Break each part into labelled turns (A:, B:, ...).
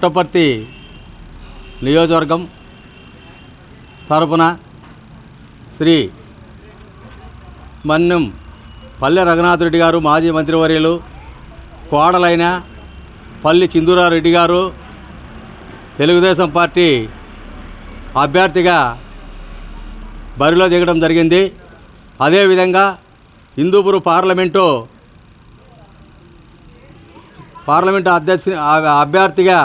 A: పుట్టపర్తి నియోజకవర్గం తరపున శ్రీ మన్యం పల్లె రఘునాథ్ రెడ్డి గారు మాజీ మంత్రివర్యులు కోడలైన పల్లి చిందూరారెడ్డి గారు తెలుగుదేశం పార్టీ అభ్యర్థిగా బరిలో దిగడం జరిగింది. అదేవిధంగా హిందూపురు పార్లమెంటు పార్లమెంటు అధ్యక్ష అభ్యర్థిగా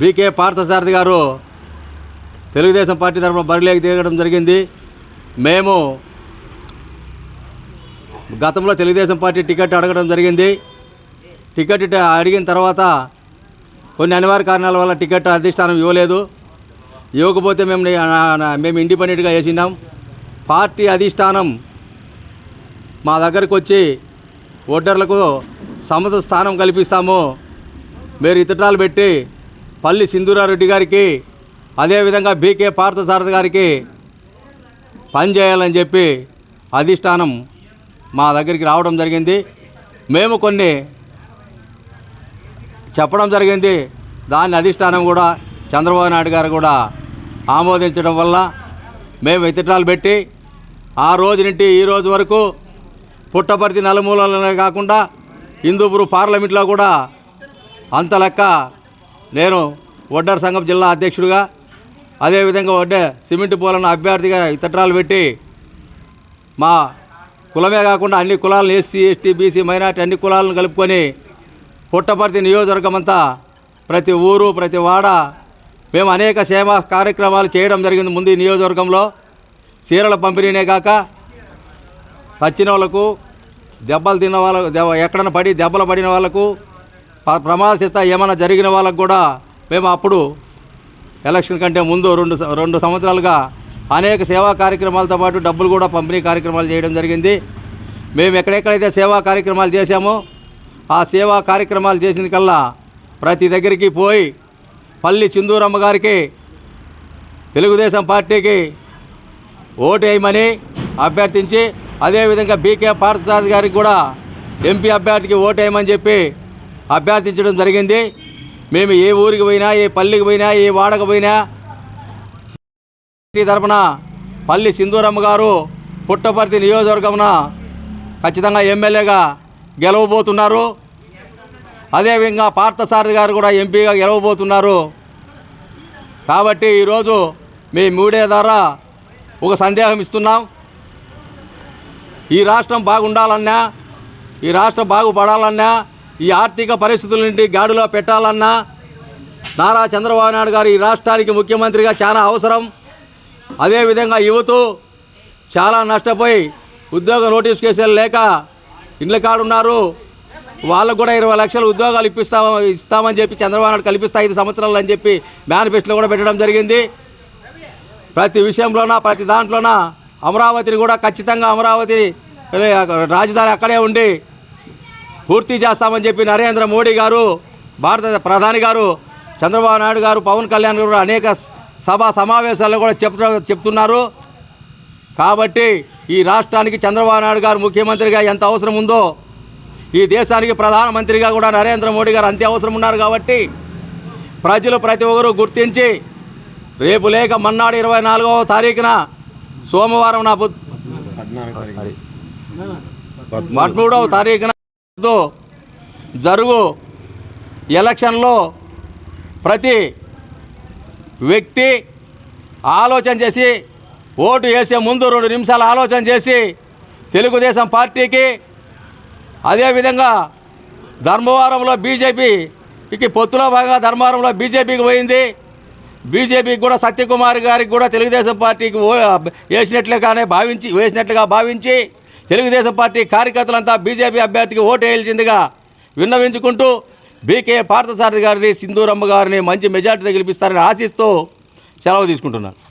A: బీకే పార్థసారథి గారు తెలుగుదేశం పార్టీ తరఫున బరిలోకి దిగడం జరిగింది. మేము గతంలో తెలుగుదేశం పార్టీ టికెట్ అడగడం జరిగింది. టికెట్ అడిగిన తర్వాత కొన్ని అనివార్య కారణాల వల్ల టికెట్ అధిష్టానం ఇవ్వలేదు. ఇవ్వకపోతే మేము మేము ఇండిపెండెంట్గా వేసినాం పార్టీ అధిష్టానం మా దగ్గరకు వచ్చి ఓటర్లకు సమత స్థానం కల్పిస్తాము. మీరు ఇతటాలు పెట్టి పల్లి సింధూరారెడ్డి గారికి అదేవిధంగా బీకే పార్థసారథి గారికి పనిచేయాలని చెప్పి అధిష్టానం మా దగ్గరికి రావడం జరిగింది. మేము కొన్ని చెప్పడం జరిగింది. దాన్ని అధిష్టానం కూడా చంద్రబాబు నాయుడు గారు కూడా ఆమోదించడం వల్ల మేము ఇతటాలు పెట్టి ఆ రోజు నుండి ఈ రోజు వరకు పుట్టపర్తి నలుమూలలోనే కాకుండా హిందూపురు పార్లమెంట్లో కూడా అంత లెక్క నేను వడ్డర్ సంఘం జిల్లా అధ్యక్షుడిగా అదేవిధంగా వడ్డే సిమెంట్ పోలన్న అభ్యర్థిగా ఇతట్రాలు పెట్టి మా కులమే కాకుండా అన్ని కులాలను ఎస్సీ ఎస్టీ బీసీ మైనార్టీ అన్ని కులాలను కలుపుకొని పుట్టపర్తి నియోజకవర్గం అంతా ప్రతి ఊరు ప్రతి వాడ మేము అనేక సేవా కార్యక్రమాలు చేయడం జరిగింది ముందు ఈ నియోజకవర్గంలో. చీరల పంపిణీనే కాక చచ్చిన వాళ్ళకు దెబ్బలు తిన్న వాళ్ళకు ఎక్కడన్నా పడి దెబ్బలు పడిన వాళ్ళకు ప- ప్రమాదశిస్తా ఏమైనా జరిగిన వాళ్ళకు కూడా మేము అప్పుడు ఎలక్షన్ కంటే ముందు రెండు రెండు సంవత్సరాలుగా అనేక సేవా కార్యక్రమాలతో పాటు డబ్బులు కూడా పంపిణీ కార్యక్రమాలు చేయడం జరిగింది. మేము ఎక్కడెక్కడైతే సేవా కార్యక్రమాలు చేశామో ఆ సేవా కార్యక్రమాలు చేసిన కల్లా ప్రతి దగ్గరికి పోయి పల్లి చిందూరమ్మ గారికి తెలుగుదేశం పార్టీకి ఓటు వేయమని అభ్యర్థించి అదేవిధంగా బీకే పార్థసారథి గారికి కూడా ఎంపీ అభ్యర్థికి ఓటు వేయమని చెప్పి అభ్యర్థించడం జరిగింది. మేము ఏ ఊరికి పోయినా ఏ పల్లికి పోయినా ఏ వాడకు పోయినా తరపున పల్లి సింధూరమ్మ గారు పుట్టపర్తి నియోజకవర్గమున ఖచ్చితంగా ఎమ్మెల్యేగా గెలవబోతున్నారు. అదేవిధంగా పార్థసారథి గారు కూడా ఎంపీగా గెలవబోతున్నారు. కాబట్టి ఈరోజు మీ మీడియా ద్వారా ఒక సందేహం ఇస్తున్నాం. ఈ రాష్ట్రం బాగుండాలన్నా ఈ రాష్ట్రం బాగుపడాలన్నా ఈ ఆర్థిక పరిస్థితుల నుండి గాడిలో పెట్టాలన్నా నారా చంద్రబాబు నాయుడు గారు ఈ రాష్ట్రానికి ముఖ్యమంత్రిగా చాలా అవసరం. అదేవిధంగా యువత చాలా నష్టపోయి ఉద్యోగ నోటిఫికేషన్ లేక ఇండ్ల కాడున్నారు. వాళ్ళకు కూడా ఇరవై లక్షల ఉద్యోగాలు ఇప్పిస్తా ఇస్తామని చెప్పి చంద్రబాబు నాయుడు కల్పిస్తా ఐదు సంవత్సరాలు అని చెప్పి మేనిఫెస్టోలో కూడా పెట్టడం జరిగింది. ప్రతి విషయంలోన ప్రతి దాంట్లోన అమరావతిని కూడా ఖచ్చితంగా అమరావతి రాజధాని అక్కడే ఉండి పూర్తి చేస్తామని చెప్పి నరేంద్ర మోడీ గారు భారత ప్రధాని గారు చంద్రబాబు నాయుడు గారు పవన్ కళ్యాణ్ గారు అనేక సభా సమావేశాల్లో కూడా చెప్తూ చెప్తున్నారు. కాబట్టి ఈ రాష్ట్రానికి చంద్రబాబు నాయుడు గారు ముఖ్యమంత్రిగా ఎంత అవసరం ఉందో ఈ దేశానికి ప్రధానమంత్రిగా కూడా నరేంద్ర మోడీ గారు అంతే అవసరం ఉన్నారు కాబట్టి ప్రజలు ప్రతి ఒక్కరూ గుర్తించి రేపు లేక మన్నాడు ఇరవై నాలుగవ తారీఖున సోమవారం నా పదమూడవ తారీఖున జరుగు ఎలక్షన్లో ప్రతి వ్యక్తి ఆలోచన చేసి ఓటు వేసే ముందు రెండు నిమిషాలు ఆలోచన చేసి తెలుగుదేశం పార్టీకి అదేవిధంగా ధర్మవరంలో బీజేపీకి పొత్తులో భాగంగా ధర్మవరంలో బీజేపీకి పోయింది. బీజేపీకి కూడా సత్యకుమార్ గారికి కూడా తెలుగుదేశం పార్టీకి వేసినట్లుగానే భావించి వేసినట్లుగా భావించి తెలుగుదేశం పార్టీ కార్యకర్తలంతా బీజేపీ అభ్యర్థికి ఓటు విన్నవించుకుంటూ బీకే పార్థసారథి గారిని సింధూరమ్మ గారిని మంచి మెజార్టీతో గెలిపిస్తారని ఆశిస్తూ సెలవు తీసుకుంటున్నాను